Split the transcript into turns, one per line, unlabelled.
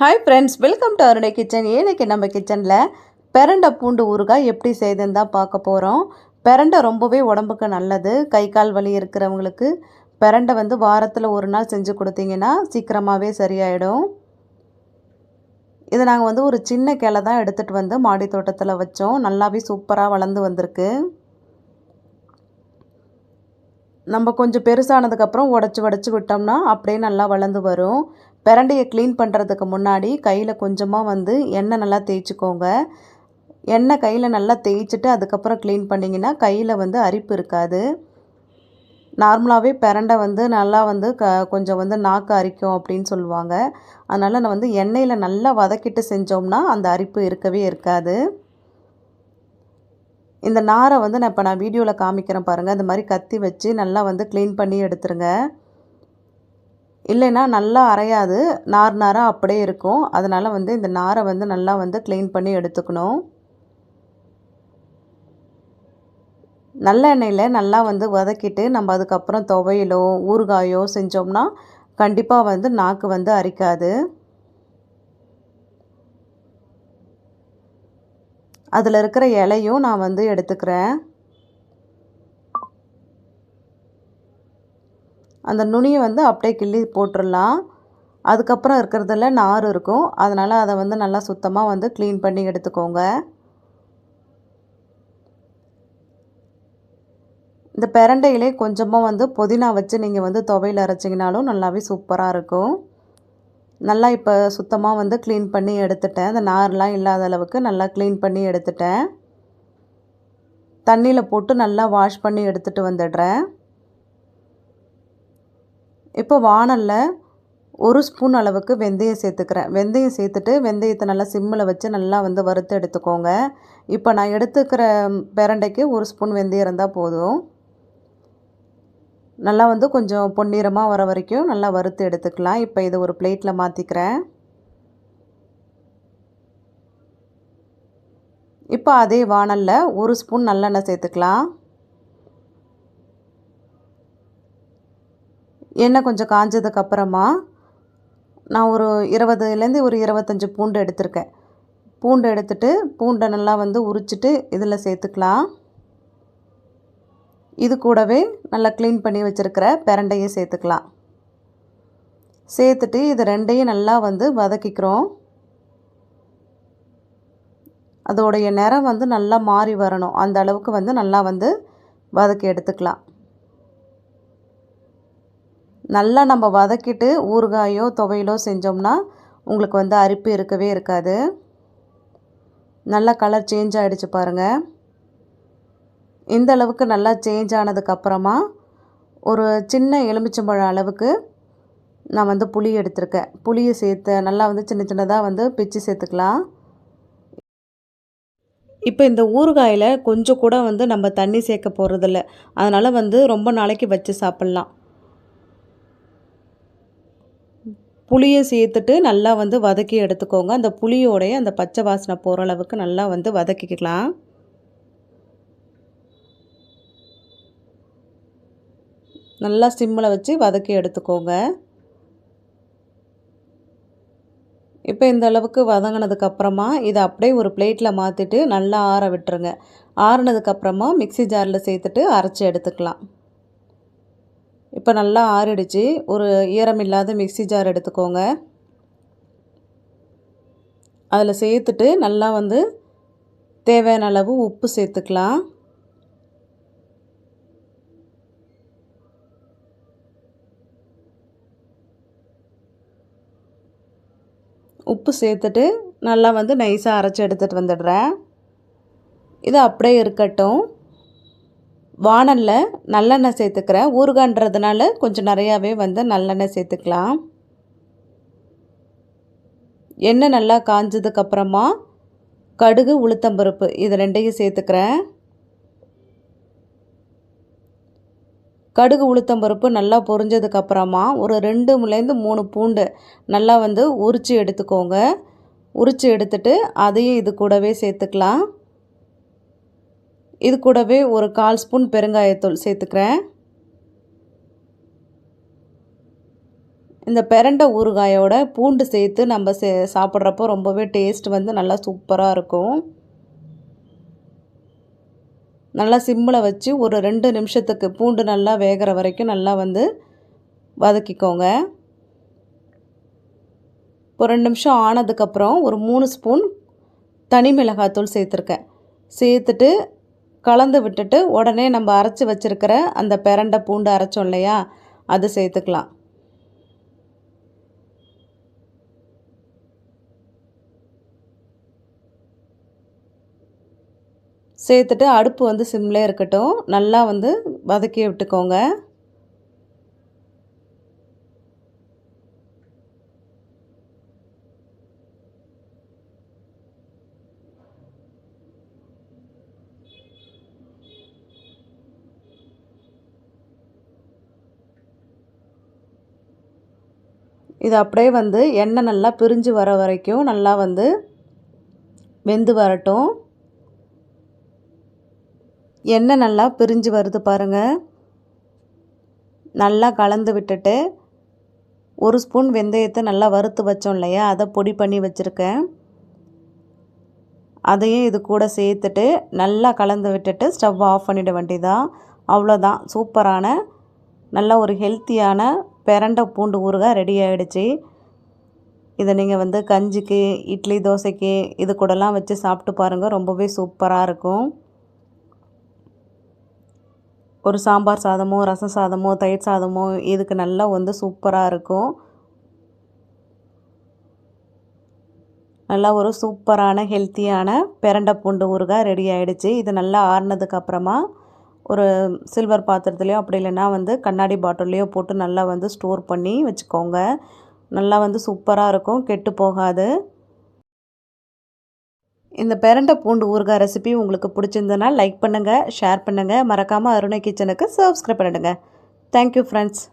Hi friends welcome to அவருடைய kitchen ஏனைக்கு நம்ம கிச்சனில் பெரண்டை பூண்டு ஊறுகாய் எப்படி செய்துன்னு தான் பார்க்க போகிறோம் பெரண்டை ரொம்பவே உடம்புக்கு நல்லது. கை கால் வலி இருக்கிறவங்களுக்கு பெரண்டை வந்து வாரத்தில் ஒரு நாள் செஞ்சு கொடுத்தீங்கன்னா சீக்கிரமாகவே சரியாயிடும். இதை நாங்கள் வந்து ஒரு சின்ன கிளை தான் எடுத்துகிட்டு வந்து மாடி தோட்டத்தில் வச்சோம். நல்லாவே சூப்பராக வளர்ந்து வந்திருக்கு. நம்ம கொஞ்சம் பெருசானதுக்கப்புறம் உடச்சி உடச்சி விட்டோம்னா அப்படியே நல்லா வளர்ந்து வரும். பிரண்டையை க்ளீன் பண்ணுறதுக்கு முன்னாடி கையில் கொஞ்சமாக வந்து எண்ணெய் நல்லா தேய்ச்சிக்கோங்க. எண்ணெய் கையில் நல்லா தேய்ச்சிட்டு அதுக்கப்புறம் க்ளீன் பண்ணிங்கன்னா கையில் வந்து அரிப்பு இருக்காது. நார்மலாகவே பிரண்டை வந்து நல்லா வந்து க கொஞ்சம் வந்து நாக்கு அரிக்கும் அப்படின்னு சொல்லுவாங்க. அதனால் நான் வந்து எண்ணெயில் நல்லா வதக்கிட்டு செஞ்சோம்னா அந்த அரிப்பு இருக்கவே இருக்காது. இந்த நாரை வந்து நான் இப்போ நான் வீடியோவில் காமிக்கிறேன் பாருங்கள் இந்த மாதிரி கத்தி வச்சு நல்லா வந்து க்ளீன் பண்ணி எடுத்துருங்க. இல்லைன்னா நல்லா அரையாது. நார் நாராக அப்படியே இருக்கும். அதனால் வந்து இந்த நாரை வந்து நல்லா வந்து க்ளீன் பண்ணி எடுத்துக்கணும். நல்ல எண்ணெயில் நல்லா வந்து வதக்கிட்டு நம்ம அதுக்கப்புறம் துவையலோ ஊறுகாயோ செஞ்சோம்னா கண்டிப்பாக வந்து நாக்கு வந்து அரிக்காது. அதில் இருக்கிற இலையும் நான் வந்து எடுத்துக்கிறேன். அந்த நுனியை வந்து அப்படியே கிள்ளி போட்டுடலாம் அதுக்கப்புறம் இருக்கிறதுல நார் இருக்கும். அதனால் அதை வந்து நல்லா சுத்தமாக வந்து க்ளீன் பண்ணி எடுத்துக்கோங்க. இந்த பெரண்டையிலே கொஞ்சமாக வந்து புதினா வச்சு நீங்கள் வந்து துவையில் அரைச்சிங்கனாலும் நல்லாவே சூப்பராக இருக்கும். நல்லா இப்போ சுத்தமாக வந்து க்ளீன் பண்ணி எடுத்துட்டேன். அந்த நார்லாம் இல்லாத அளவுக்கு நல்லா க்ளீன் பண்ணி எடுத்துட்டேன். தண்ணியில் போட்டு நல்லா வாஷ் பண்ணி எடுத்துகிட்டு வந்துடுறேன். இப்போ வானலில் ஒரு ஸ்பூன் அளவுக்கு வெந்தயம் சேர்த்துக்கிறேன். வெந்தயம் சேர்த்துட்டு வெந்தயத்தை நல்லா சிம்மில் வச்சு நல்லா வந்து வறுத்து எடுத்துக்கோங்க. இப்போ நான் எடுத்துக்கிற பிரண்டைக்கு ஒரு ஸ்பூன் வெந்தயம் இருந்தால் போதும். நல்லா வந்து கொஞ்சம் பொன்னிறமாக வர வரைக்கும் நல்லா வறுத்து எடுத்துக்கலாம். இப்போ இதை ஒரு பிளேட்டில் மாற்றிக்கிறேன் இப்போ அதே வானலில் ஒரு ஸ்பூன் நல்லெண்ணெய் சேர்த்துக்கலாம். எண்ணெய் கொஞ்சம் காஞ்சதுக்கப்புறமா நான் ஒரு இருபதுலேருந்து ஒரு இருபத்தஞ்சி பூண்டு எடுத்திருக்கேன். பூண்டு எடுத்துட்டு பூண்டை நல்லா வந்து உரிச்சிட்டு இதில் சேர்த்துக்கலாம். இது கூடவே நல்லா க்ளீன் பண்ணி வச்சுருக்கிற பிரண்டையும் சேர்த்துக்கலாம். சேர்த்துட்டு இது ரெண்டையும் நல்லா வந்து வதக்கிக்கிறோம். அதோடைய நிறம் வந்து நல்லா மாறி வரணும். அந்த அளவுக்கு வந்து நல்லா வந்து வதக்கி எடுத்துக்கலாம். நல்லா நம்ம வதக்கிட்டு ஊறுகாயோ துவையலோ செஞ்சோம்னா உங்களுக்கு வந்து அரிப்பு இருக்கவே இருக்காது. நல்லா கலர் சேஞ்ச் ஆகிடுச்சு பாருங்கள் இந்த அளவுக்கு நல்லா சேஞ்ச் ஆனதுக்கப்புறமா ஒரு சின்ன எலுமிச்சம்பழம் அளவுக்கு நான் வந்து புளி எடுத்திருக்கேன். புளியை சேர்த்து நல்லா வந்து சின்ன சின்னதாக வந்து பிச்சு சேர்த்துக்கலாம். இப்போ இந்த ஊறுகாயில் கொஞ்சம் கூட வந்து நம்ம தண்ணி சேர்க்க போகிறதில்ல அதனால் வந்து ரொம்ப நாளைக்கு வச்சு சாப்பிட்லாம். புளியை சேர்த்துட்டு நல்லா வந்து வதக்கி எடுத்துக்கோங்க. அந்த புளியோடைய அந்த பச்சை வாசனை போகிற அளவுக்கு நல்லா வந்து வதக்கிக்கலாம். நல்லா சிம்மில் வச்சு வதக்கி எடுத்துக்கோங்க. இப்போ இந்த அளவுக்கு வதங்கினதுக்கப்புறமா இதை அப்படியே ஒரு பிளேட்டில் மாற்றிட்டு நல்லா ஆற விட்டுருங்க. ஆறுனதுக்கப்புறமா மிக்சி ஜாரில் சேர்த்துட்டு அரைச்சி எடுத்துக்கலாம். இப்போ நல்லா ஆறிடுச்சு. ஒரு ஈரம் இல்லாத மிக்சி ஜார் எடுத்துக்கோங்க. அதில் சேர்த்துட்டு நல்லா வந்து தேவையான அளவு உப்பு சேர்த்துக்கலாம். உப்பு சேர்த்துட்டு நல்லா வந்து நைஸாக அரைச்சி எடுத்துகிட்டு வந்துடுறேன். இது அப்படியே இருக்கட்டும். வானலில் நல்லெண்ணெய் சேர்த்துக்கிறேன் ஊறுகான்றதுனால கொஞ்சம் நிறையாவே வந்து நல்லெண்ணெய் சேர்த்துக்கலாம். எண்ணெய் நல்லா காஞ்சதுக்கப்புறமா கடுகு உளுத்தம்பருப்பு இது ரெண்டையும் சேர்த்துக்கிறேன். கடுகு உளுத்தம்பருப்பு நல்லா பொரிஞ்சதுக்கப்புறமா ஒரு ரெண்டு முலேருந்து மூணு பூண்டு நல்லா வந்து உரித்து எடுத்துக்கோங்க. உரித்து எடுத்துட்டு அதையும் இது கூடவே சேர்த்துக்கலாம். இது கூடவே ஒரு கால் ஸ்பூன் பெருங்காயத்தூள் சேர்த்துக்கிறேன். இந்த பிரண்டை ஊறுகாயோட பூண்டு சேர்த்து நம்ம சே சாப்பிட்றப்போ ரொம்பவே டேஸ்ட் வந்து நல்லா சூப்பராக இருக்கும். நல்லா சிம்மில் வச்சு ஒரு ரெண்டு நிமிஷத்துக்கு பூண்டு நல்லா வேகிற வரைக்கும் நல்லா வந்து வதக்கிக்கோங்க. ஒரு ரெண்டு நிமிஷம் ஆனதுக்கப்புறம் ஒரு மூணு ஸ்பூன் தனி மிளகாத்தூள் சேர்த்துருக்கேன். சேர்த்துட்டு கலந்து விட்டுட்டு உடனே நம்ம அரைச்சி வச்சுருக்கிற அந்த பிரண்டை பூண்டு அரைச்சோம் இல்லையா? அது சேர்த்துக்கலாம். சேர்த்துட்டு அடுப்பு வந்து சிம்லே இருக்கட்டும். நல்லா வந்து வதக்கி விட்டுக்கோங்க. இது அப்படியே வந்து எண்ணெய் நல்லா பிரிஞ்சு வர வரைக்கும் நல்லா வந்து வெந்து வரட்டும். எண்ணெய் நல்லா பிரிஞ்சு வருது பாருங்கள் நல்லா கலந்து விட்டுட்டு ஒரு ஸ்பூன் வெந்தயத்தை நல்லா வறுத்து வச்சோம் இல்லையா? அதை பொடி பண்ணி வச்சுருக்கேன். அதையும் இது கூட சேர்த்துட்டு நல்லா கலந்து விட்டுட்டு ஸ்டவ் ஆஃப் பண்ணிட வேண்டியதான் அவ்வளோதான். சூப்பரான நல்ல ஒரு ஹெல்த்தியான பிரண்டை பூண்டு ஊறுகாய் ரெடி ஆகிடுச்சி இதை நீங்கள் வந்து கஞ்சிக்கு இட்லி தோசைக்கு இது கூடலாம் வச்சு சாப்பிட்டு பாருங்கள் ரொம்பவே சூப்பராக இருக்கும். ஒரு சாம்பார் சாதமோ ரசம் சாதமோ தயிர் சாதமோ இதுக்கு நல்லா வந்து சூப்பராக இருக்கும். நல்லா ஒரு சூப்பரான ஹெல்த்தியான பிரண்டை பூண்டு ஊறுகாய் ரெடி ஆகிடுச்சி இது நல்லா ஆறுனதுக்கப்புறமா ஒரு சில்வர் பாத்திரத்துலையோ அப்படி இல்லைன்னா வந்து கண்ணாடி பாட்டில்லையோ போட்டு நல்லா வந்து ஸ்டோர் பண்ணி வச்சுக்கோங்க. நல்லா வந்து சூப்பராக இருக்கும். கெட்டு போகாது. இந்த பெரண்டை பூண்டு ஊறுகாய் ரெசிபி உங்களுக்கு பிடிச்சிருந்ததுன்னா லைக் பண்ணுங்கள் ஷேர் பண்ணுங்கள் மறக்காமல் அருணை கிச்சனுக்கு சப்ஸ்கிரைப் பண்ணிடுங்க. Thank you friends